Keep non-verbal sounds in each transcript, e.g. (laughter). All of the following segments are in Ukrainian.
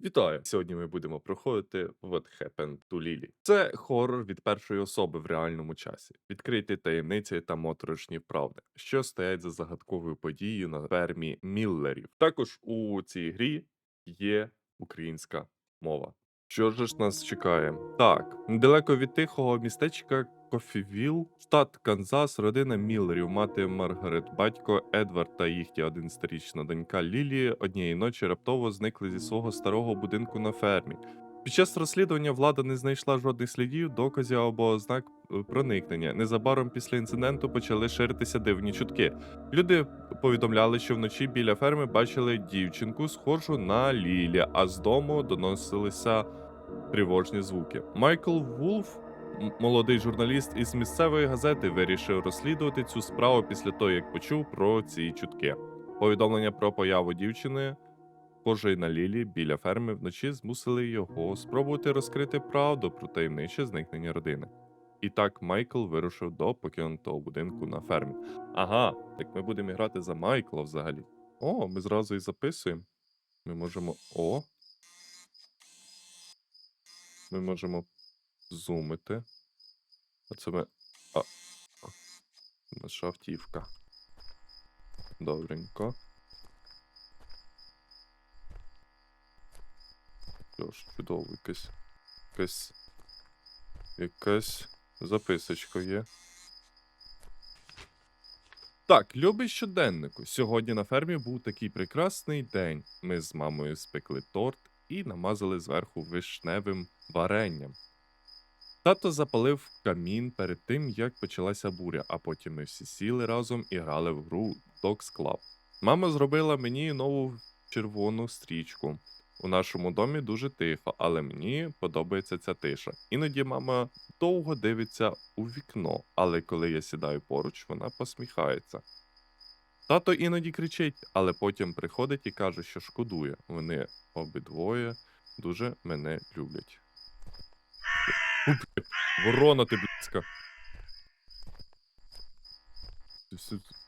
Вітаю! Сьогодні ми будемо проходити What Happened to Lily. Це хорор від першої особи в реальному часі. Відкриті таємниці та моторошні правди, що стоять за загадковою подією на фермі Міллерів. Також у цій грі є українська мова. Що ж нас чекає? Так, недалеко від тихого містечка Кофівіл, штат Канзас, родина Міллерів, мати Маргарет, батько Едвард та їхня 11-річна донька Лілі однієї ночі раптово зникли зі свого старого будинку на фермі. Під час розслідування влада не знайшла жодних слідів, доказів або ознак е, проникнення. Незабаром після інциденту почали ширитися дивні чутки. Люди повідомляли, що вночі біля ферми бачили дівчинку, схожу на Лілі, а з дому доносилися тривожні звуки. Майкл Вулф, молодий журналіст із місцевої газети, вирішив розслідувати цю справу після того, як почув про ці чутки. Повідомлення про появу дівчини, схожої на Лілі, біля ферми вночі змусили його спробувати розкрити правду про таємниче зникнення родини. І так Майкл вирушив до покинутого будинку на фермі. Ага, так ми будемо грати за Майкла взагалі. О, ми зразу і записуємо. Ми можемо. О. Ми можемо зумити. А це ми. А. Наша автівка. Добренько. Що ж, чудово, якась. Якась. Якась записочка є. Так, любий щоденнику. Сьогодні на фермі був такий прекрасний день. Ми з мамою спекли торт і намазали зверху вишневим варенням. Тато запалив камін перед тим, як почалася буря, а потім ми всі сіли разом і грали в гру Dogs Club. Мама зробила мені нову червону стрічку. У нашому домі дуже тихо, але мені подобається ця тиша. Іноді мама довго дивиться у вікно, але коли я сідаю поруч, вона посміхається. Тато іноді кричить, але потім приходить і каже, що шкодує. Вони обидвоє дуже мене люблять. Ворона ти близька.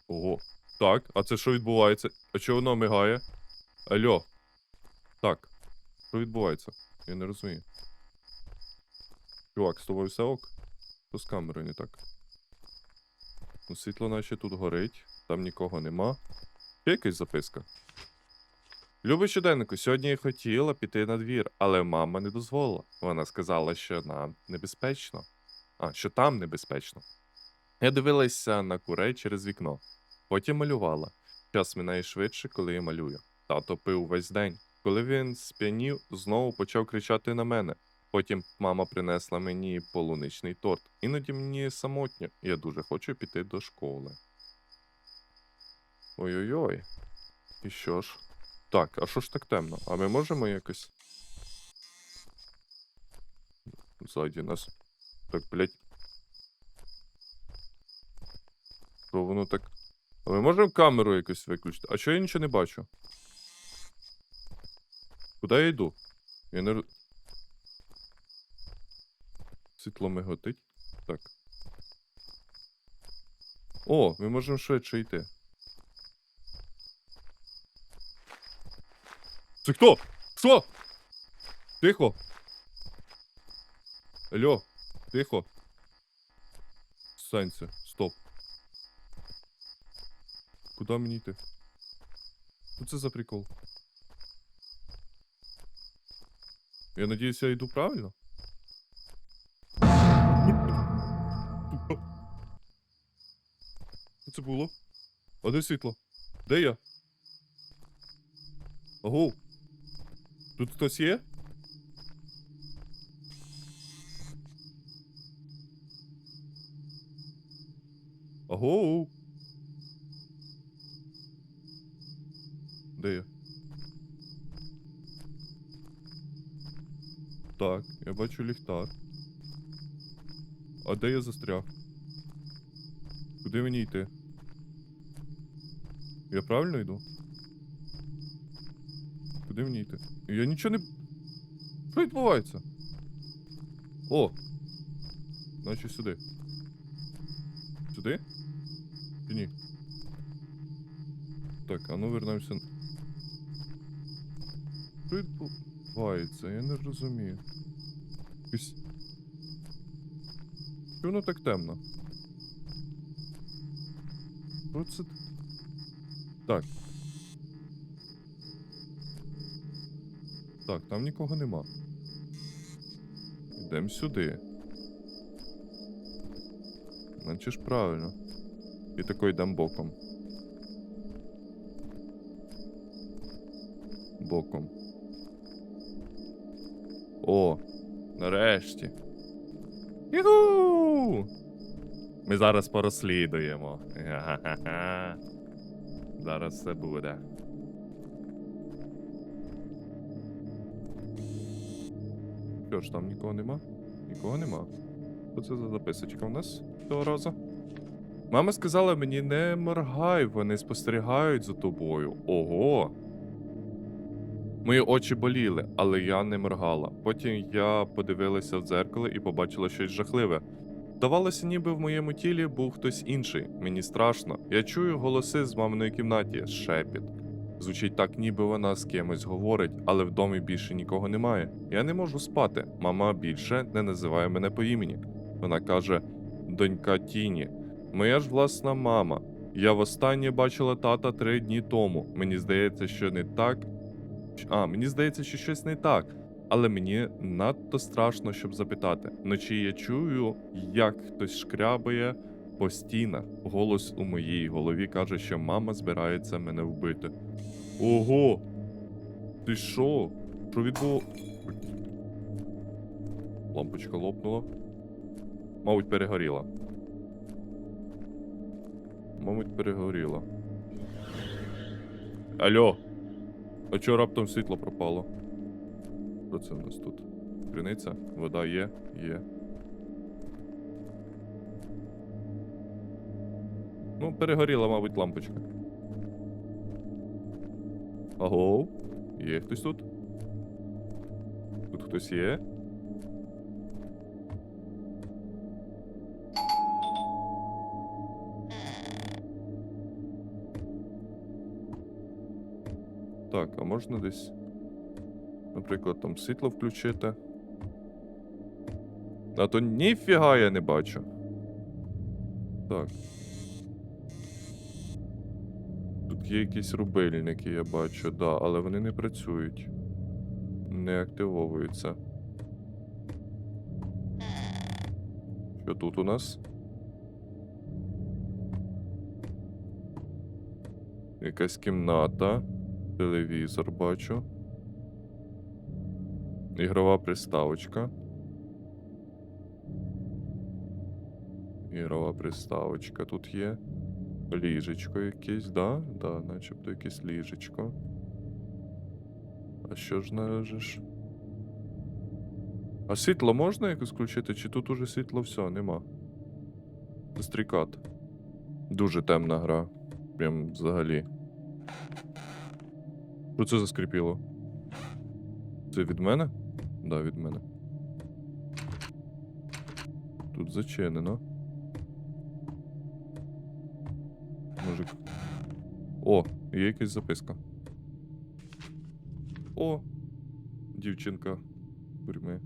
Ого. Так, а це що відбувається? А чого воно мигає? Алло. Так. Що відбувається? Я не розумію. Чувак, з тобою все ок? То з камерою не так. Ну, світло наче тут горить, там нікого нема. Ще якась записка. Любий щоденнику, сьогодні я хотіла піти на двір, але мама не дозволила. Вона сказала, що нам небезпечно. А, що там небезпечно. Я дивилася на курей через вікно, потім малювала. Час минає швидше, коли я малюю. Тато пив весь день. Коли він сп'янів, знову почав кричати на мене. Потім мама принесла мені полуничний торт. Іноді мені самотньо. Я дуже хочу піти до школи. Ой-ой-ой. І що ж? Так, а що ж так темно? А ми можемо якось. Ззаді нас. Так, блять. Що воно так. А ми можемо камеру якось виключити? А чого я нічого не бачу? Куди я йду? Я не. Світло миготить. Так. О, ми можемо швидше йти. Це хто? Що? Тихо. Алло, тихо. Санься, стоп. Куди мені йти? Що це за прикол? Я надіюсь, я йду правильно? Що це було? А де світло? Де я? Ого. Тут хтось є? Ого. Де я? Так, я бачу ліхтар. А де я застряг? Куди мені йти? Я правильно йду? Куди мені йти? Я нічого не. Що відбувається? О! Наче сюди. Сюди? Чи ні? Так, а ну вернемося. Що відбувається? Я не розумію. Якось... Чому воно так темно? Що це? Так. Так, там нікого нема. Йдемо сюди. Наче ж правильно. І тако йдемо боком. Боком. О, нарешті. Юху! Ми зараз порозслідуємо. Га-га-га. (laughs) Зараз все буде. Що ж, там нікого нема? Нікого нема. Що це за записочка у нас цього разу? Мама сказала мені не моргай, вони спостерігають за тобою. Ого. Мої очі боліли, але я не моргала. Потім я подивилася в дзеркало і побачила щось жахливе. Здавалося, ніби в моєму тілі був хтось інший. Мені страшно. Я чую голоси з маминої кімнаті, шепіт. Звучить так, ніби вона з кимось говорить, але в домі більше нікого немає. Я не можу спати. Мама більше не називає мене по імені. Вона каже: донька Тіні, моя ж власна мама. Я востаннє бачила тата три дні тому. Мені здається, що не так. А, мені здається, що щось не так. Але мені надто страшно, щоб запитати. Вночі я чую, як хтось шкрябає по. Голос у моїй голові каже, що мама збирається мене вбити. Ого! Ти що? Що відбуло? Лампочка лопнула. Мабуть, перегоріла. Мабуть, перегоріла. Алло. А чого раптом світло пропало? Що це в нас тут? Криниця? Вода є? Є. Ну, перегоріла, мабуть, лампочка. Аго? Є хтось тут? Тут хтось є? Так, а можна десь, наприклад, там світло включити. А то ніфіга я не бачу. Так. Є якісь рубильники, я бачу, да, але вони не працюють. Не активовуються. Що тут у нас? Якась кімната. Телевізор бачу. Ігрова приставочка. Ігрова приставочка тут є. Ліжечко якесь, да? Да, начебто якесь ліжечко. А що ж нажиш? А світло можна якось включити? Чи тут уже світло все, нема? Стрікат. Дуже темна гра. Прям взагалі. Що це заскрипіло? Це від мене? Да, від мене. Тут зачинено. Може. к- О, є якась записка. О! Дівчинка тюрми.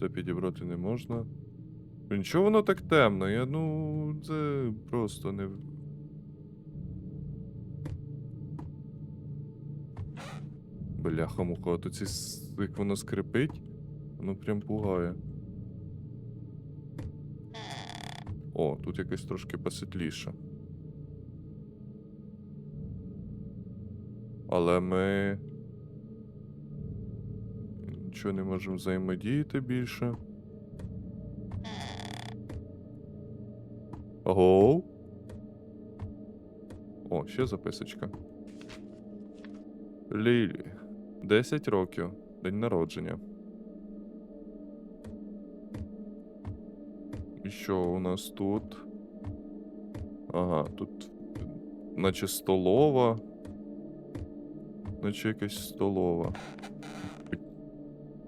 Це підібрати не можна. Ну, Нічого воно так темно? Я ну. Це просто не. Бляха муха, то ці як воно скрипить, воно прям пугає. О, тут якось трошки посвітліше. Але ми. Нічого не можемо взаємодіяти більше. Ого. О, ще записочка. Лілі. 10 років. День народження. І що у нас тут? Ага, тут. Наче столова. Наче якась столова.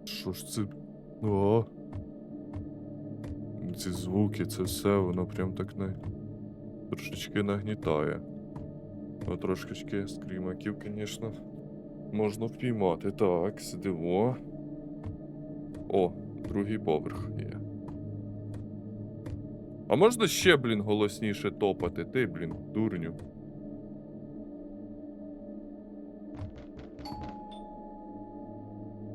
Що ж це? О. Ці звуки, це все, воно прям так на... трошечки нагнітає. О, трошечки скрімаків, звісно. Можна впіймати. Так, сидимо. О, другий поверх є. А можна ще, блін, голосніше топати? Ти, блін, дурню.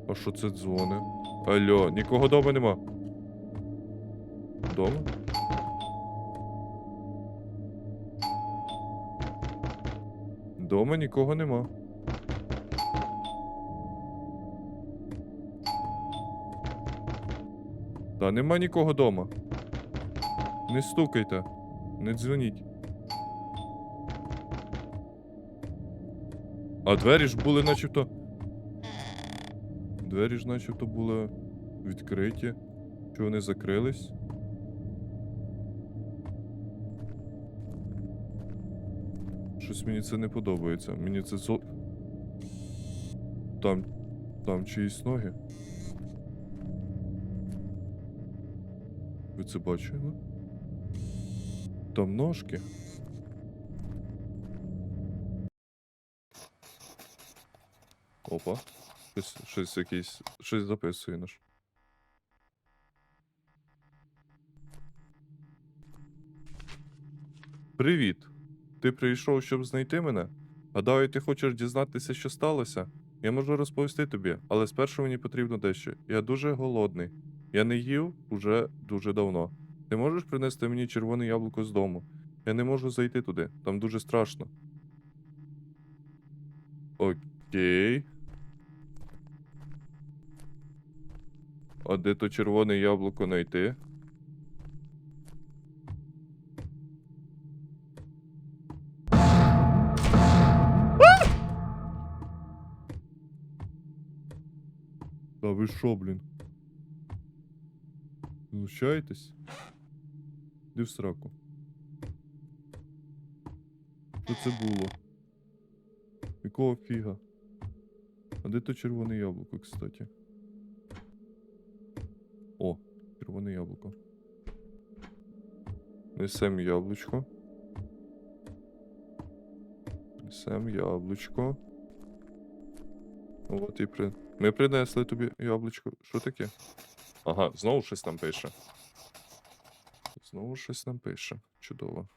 А що це дзвони? Алло, нікого дома нема. Дома? Дома нікого нема. Та нема нікого дома. Не стукайте, не дзвоніть. А двері ж були начебто. Двері ж начебто були відкриті. Чи вони закрились? Щось мені це не подобається. Мені це зо. Там. Там чиїсь ноги. Ви це бачили? Там ножки. Опа. Щось, щось якийсь. Щось записує. Привіт. Ти прийшов, щоб знайти мене? Гадаю, ти хочеш дізнатися, що сталося? Я можу розповісти тобі, але спершу мені потрібно дещо. Я дуже голодний. Я не їв уже дуже давно. Ти можеш принести мені червоне яблуко з дому? Я не можу зайти туди, там дуже страшно. Окей. А де то червоне яблуко знайти? Та ви що, блін? Знущаєтесь? Іди в сраку. Що це було? Якого фіга? А де то червоне яблуко, кстати? О, червоне яблуко. Несем яблучко. Несем яблучко. От і при... Ми принесли тобі яблучко. Що таке? Ага, знову щось там пише. Знову щось нам пише. Чудово.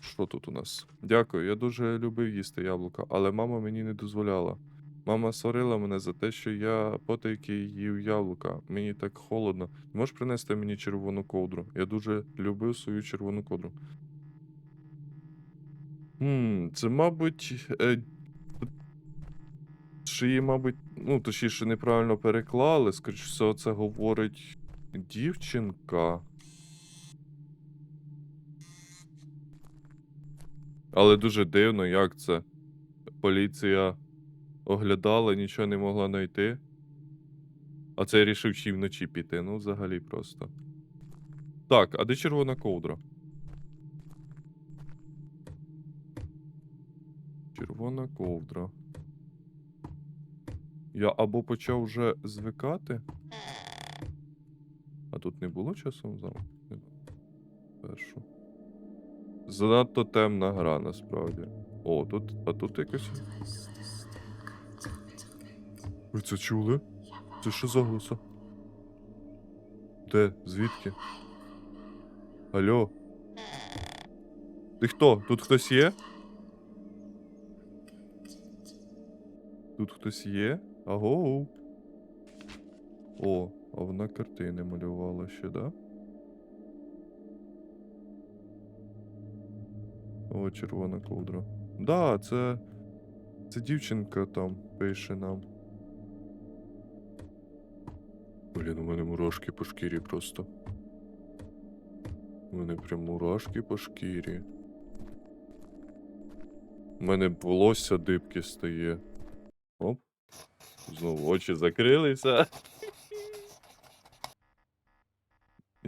Що тут у нас? Дякую, я дуже любив їсти яблука, але мама мені не дозволяла. Мама сварила мене за те, що я потайки їв яблука. Мені так холодно. Можеш принести мені червону ковдру? Я дуже любив свою червону ковдру. Хм, це, мабуть. Е, що її, мабуть, ну, точніше, неправильно переклали. Скоріше всього, це говорить дівчинка. Але дуже дивно, як це. Поліція оглядала, нічого не могла знайти. А це рішив ще й вночі піти. Ну, взагалі просто. Так, а де червона ковдра? Червона ковдра. Я або почав вже звикати. А тут не було часом замку? Першу. Занадто темна гра, насправді. О, тут. А тут якось. Ви це чули? Це що за голоса? Де? Звідки? Алло? Ти хто? Тут хтось є? Тут хтось є? Аго. О, а вона картини малювала ще, да? О, червона ковдра. Да, це. Це дівчинка там пише нам. Блін, у мене мурашки по шкірі просто. У мене прям мурашки по шкірі. У мене волосся дибки стає. Оп. Знову очі закрилися.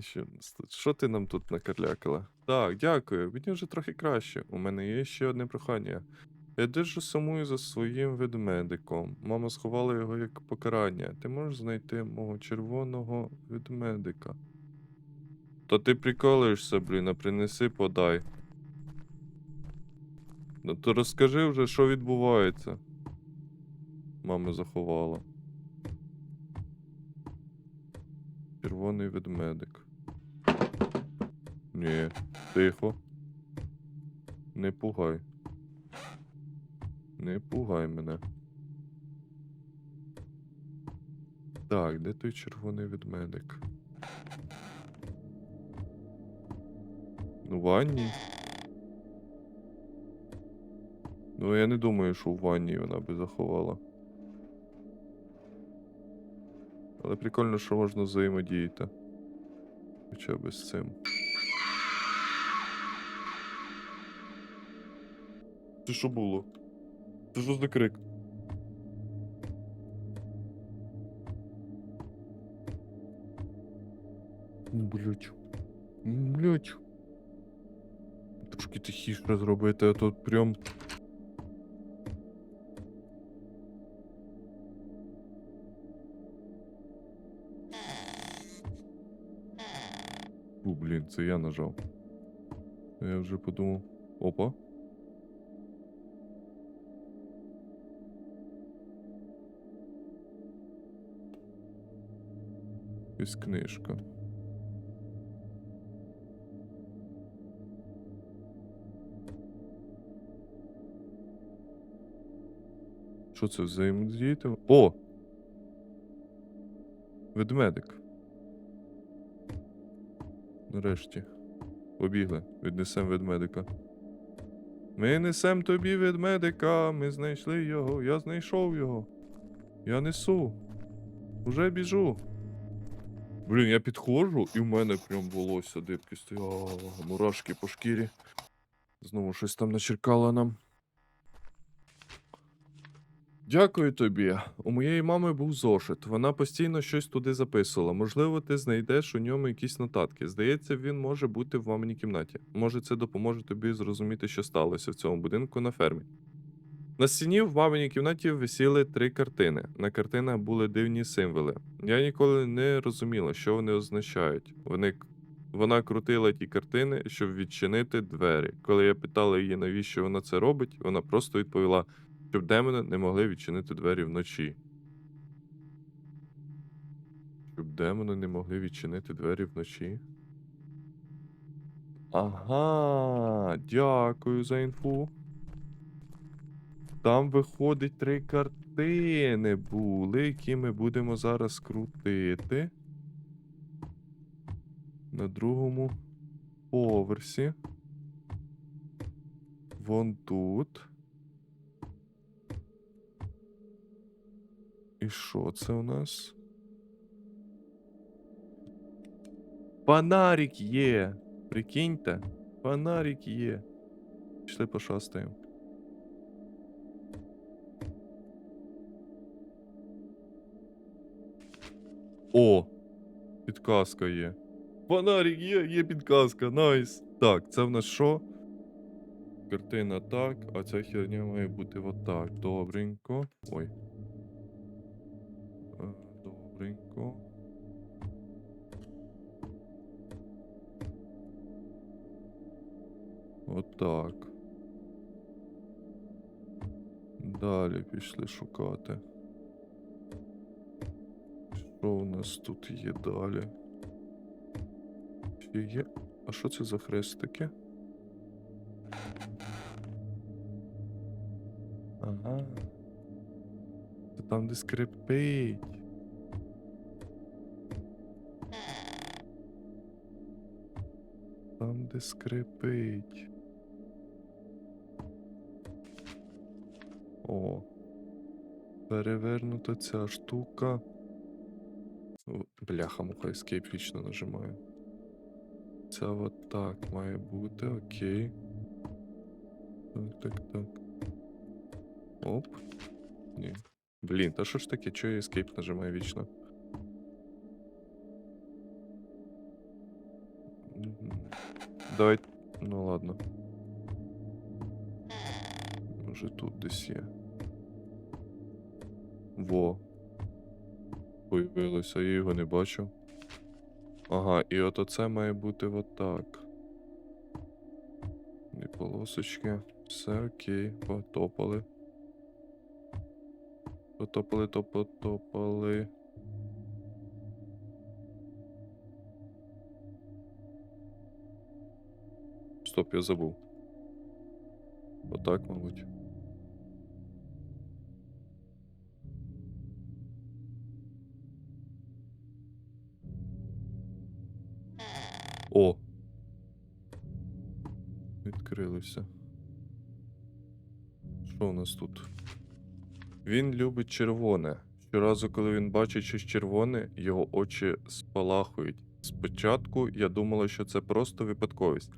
І що, ти нам тут накарлякала? Так, дякую. Мені вже трохи краще. У мене є ще одне прохання. Я дуже сумую за своїм ведмедиком. Мама сховала його як покарання. Ти можеш знайти мого червоного ведмедика? Та ти приколуєшся, блін, а принеси подай. Ну то розкажи вже, що відбувається. Мама заховала. Червоний ведмедик. Ні, тихо. Не пугай. Не пугай мене. Так, де той червоний ведмедик? Ну, в ванні. Ну, я не думаю, що в ванні вона би заховала. Але прикольно, що можна взаємодіяти. Хоча б з цим. Це що було? Це що за крик? Блять. Блять. Трошки тихіше зробити, а тут прям. У, блін, це я нажав. Я вже подумав. Опа. Якась книжка. Що це взаємодіяти? О! Ведмедик. Нарешті. Побігли. Віднесем ведмедика. Ми несем тобі ведмедика. Ми знайшли його. Я знайшов його. Я несу. Уже біжу. Блін, я підходжу, і в мене прям волосся дибки стояло. Мурашки по шкірі. Знову щось там начеркало нам. Дякую тобі. У моєї мами був зошит. Вона постійно щось туди записувала. Можливо, ти знайдеш у ньому якісь нотатки. Здається, він може бути в маминій кімнаті. Може, це допоможе тобі зрозуміти, що сталося в цьому будинку на фермі. На стіні в маминій кімнаті висіли три картини. На картинах були дивні символи. Я ніколи не розуміла, що вони означають. Вони вона крутила ті картини, щоб відчинити двері. Коли я питала її, навіщо вона це робить, вона просто відповіла, щоб демони не могли відчинити двері вночі. Щоб демони не могли відчинити двері вночі. Ага, дякую за інфу. Там виходить три картини були, які ми будемо зараз крутити. На другому поверсі. Вон тут. І що це у нас? Фонарик є. Прикиньте, фонарик є. Пішли пошастаємо. О! Підказка є. Фонарик є, є підказка, найс. Так, це в нас що? Картина так, а ця херня має бути отак. Добренько. Ой. Е, Добренько. Отак. Далі пішли шукати. Що у нас тут є далі? Ще є. А що це за хрестики? Ага. Це там, де скрипить. Там, де скрипить. О. Перевернута ця штука. В- Бляха, муха, escape вічно нажимаю. Це от так має бути, окей. Так, так, так. Оп. Ні. Блін, та що ж таке, чого я escape нажимаю вічно? Мгм. Давай. Ну ладно. Може тут десь є. Во. Появилося, я його не бачу. Ага, і от оце має бути отак. Дві полосочки. Все окей, потопали. Потопали, то потопали. Стоп, я забув. Отак, мабуть. О! Відкрилося. Що у нас тут? Він любить червоне. Щоразу, коли він бачить щось червоне, його очі спалахують. Спочатку я думала, що це просто випадковість,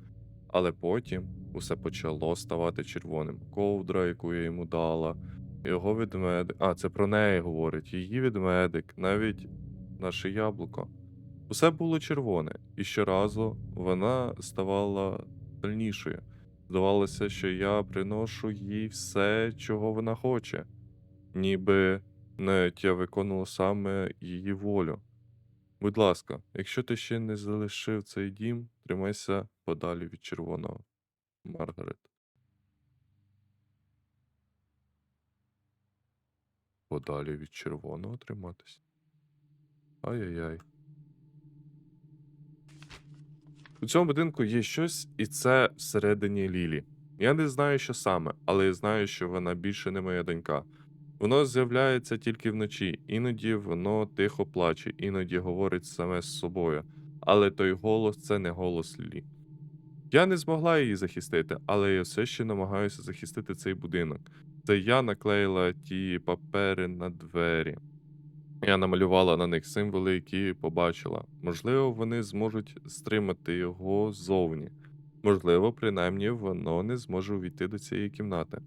але потім усе почало ставати червоним. Ковдра, яку я йому дала, його ведмедик. А, це про неї говорить. Її ведмедик, навіть наше яблуко. Усе було червоне, і щоразу вона ставала сильнішою. Здавалося, що я приношу їй все, чого вона хоче, ніби навіть я виконував саме її волю. Будь ласка, якщо ти ще не залишив цей дім, тримайся подалі від червоного. Маргарет. Подалі від червоного триматись. Ай-яй-яй. У цьому будинку є щось, і це всередині Лілі. Я не знаю, що саме, але я знаю, що вона більше не моя донька. Воно з'являється тільки вночі, іноді воно тихо плаче, іноді говорить саме з собою. Але той голос це не голос Лілі. Я не змогла її захистити, але я все ще намагаюся захистити цей будинок. Це я наклеїла ті папери на двері. Я намалювала на них символи, які побачила. Можливо, вони зможуть стримати його ззовні. Можливо, принаймні воно не зможе увійти до цієї кімнати.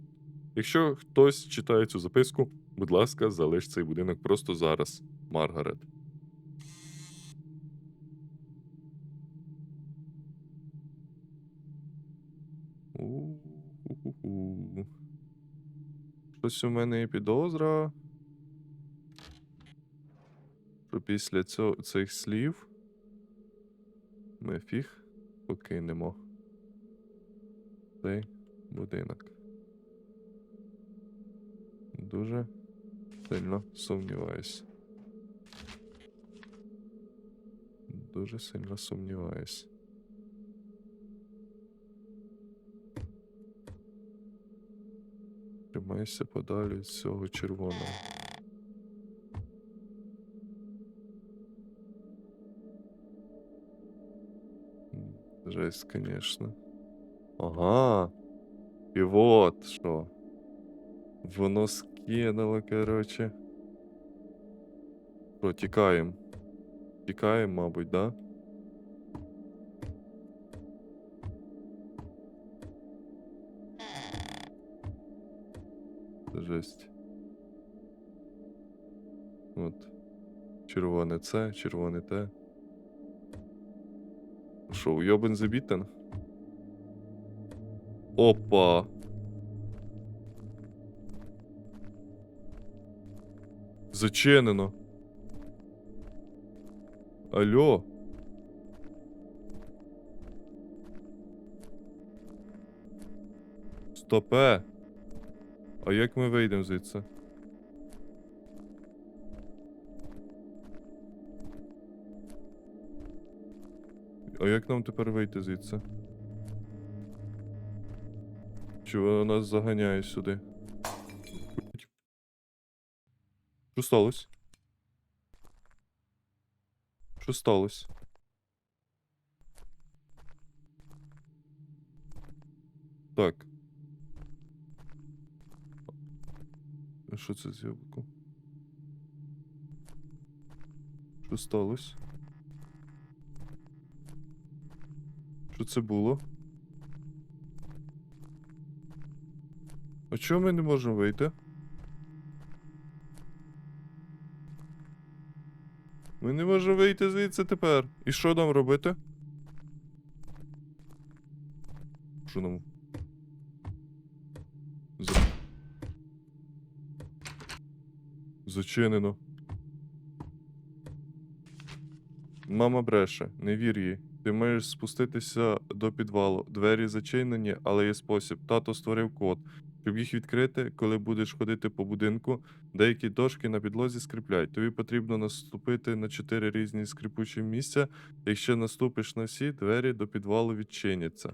Якщо хтось читає цю записку, будь ласка, залиш цей будинок просто зараз, Маргарет. У-ху-ху-ху. Щось у мене є підозра. Що після цього, цих слів ми фіг покинемо цей будинок. Дуже сильно сумніваюсь. Дуже сильно сумніваюсь. Тримайся подалі від цього червоного. Жесть, конечно. Ага. І вот що. Воно скинуло, короче. Що, тікаємо? Тікаємо, мабуть, да? Жесть. От. Червоне це, червоне те. Що, уйобен забітен? Опа! Зачинено. Алло. Стопе. А як ми вийдемо звідси? А як нам тепер вийти звідси? Чи вона нас заганяє сюди? Що сталося? Що сталося? Так. А Що це з яблуком? Що сталося? Що це було? А чого ми не можемо вийти? Ми не можемо вийти звідси тепер. І що нам робити? Що нам? За... Зачинено. Мама бреше, не вір їй. Ти маєш спуститися до підвалу. Двері зачинені, але є спосіб. Тато створив код. Щоб їх відкрити, коли будеш ходити по будинку, деякі дошки на підлозі скріпляють. Тобі потрібно наступити на чотири різні скрипучі місця. Якщо наступиш на всі, двері до підвалу відчиняться.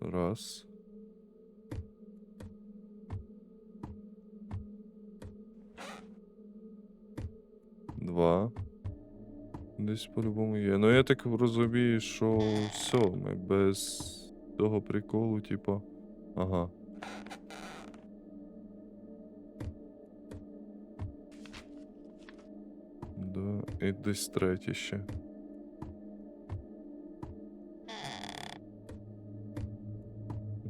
Раз. Два. Десь по-любому є. Ну я так розумію, що все, ми без того приколу, типа. Ага. Да, і десь третє ще.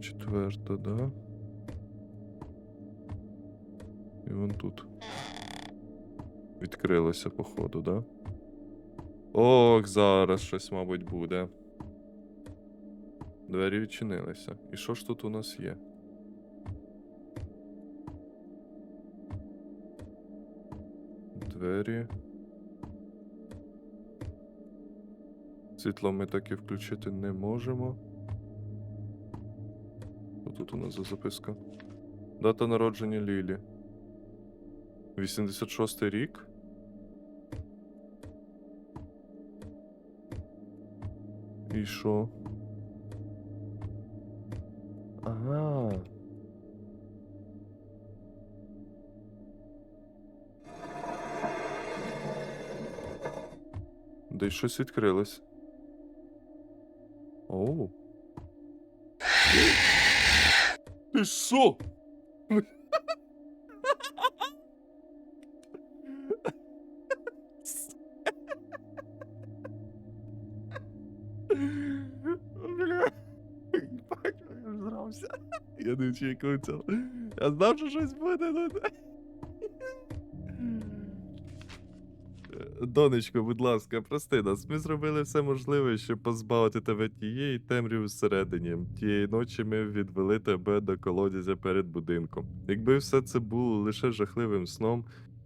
Четверта, да. І вон тут. Відкрилося, походу, да? Ох, зараз щось, мабуть, буде. Двері відчинилися. І що ж тут у нас є? Двері. Світло ми так і включити не можемо. Що тут у нас за записка? Дата народження Лілі. 86 рік. І що? Ага. Десь щось відкрилось. Оу. Ти що? Я не очікував. Я знав, що щось буде. ну. Донечко, будь ласка, прости нас. Ми зробили все можливе, щоб позбавити тебе тієї темряви всередині. Тієї ночі ми відвели тебе до колодязя перед будинком. Якби все це було лише жахливим сном,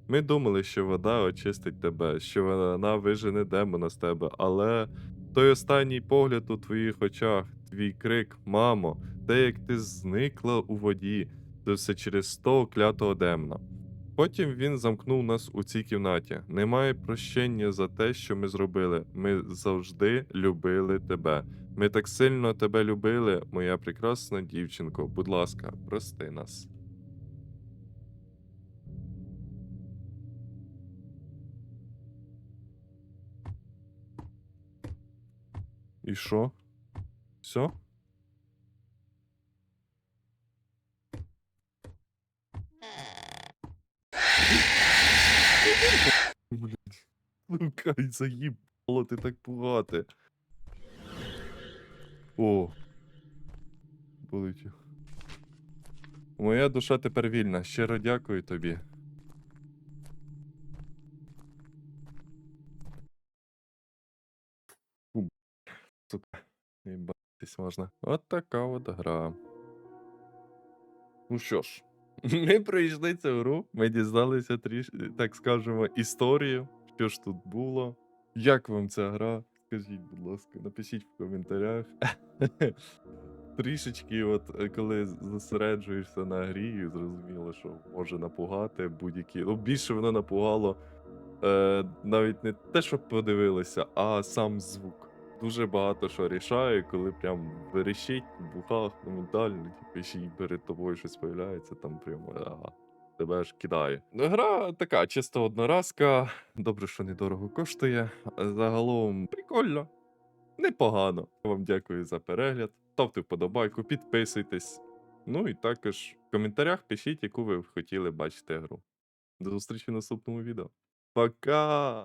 ми думали, що вода очистить тебе, що вона вижене демона з тебе, але той останній погляд у твоїх очах, твій крик, мамо, те, як ти зникла у воді, це все через того клятого демона. Потім він замкнув нас у цій кімнаті. Немає прощення за те, що ми зробили. Ми завжди любили тебе. Ми так сильно тебе любили, моя прекрасна дівчинко. Будь ласка, прости нас. І що? Все? Блять. Лукай, заїбало ти так пугати. О. Полетів. Моя душа тепер вільна. Щиро дякую тобі. Сука, їбатись можна. От така от гра. Ну що ж, ми пройшли цю гру, ми дізналися тріш, так скажемо, історію, що ж тут було. Як вам ця гра? Скажіть, будь ласка, напишіть в коментарях. (laughs) Трішечки, от е, коли зосереджуєшся на грі, зрозуміло, що може напугати будь-які. Ну, більше воно напугало е, навіть не те, що подивилися, а сам звук. Дуже багато що рішає, коли прям верещить в бухах моментально, типу, ще перед тобою щось появляється, там прямо ага, тебе аж кидає. Ну, Гра така, чисто одноразка. Добре, що недорого коштує. Загалом прикольно, непогано. Вам дякую за перегляд. Ставте вподобайку, підписуйтесь. Ну і також в коментарях пишіть, яку ви хотіли бачити гру. До зустрічі в наступному відео. Пока!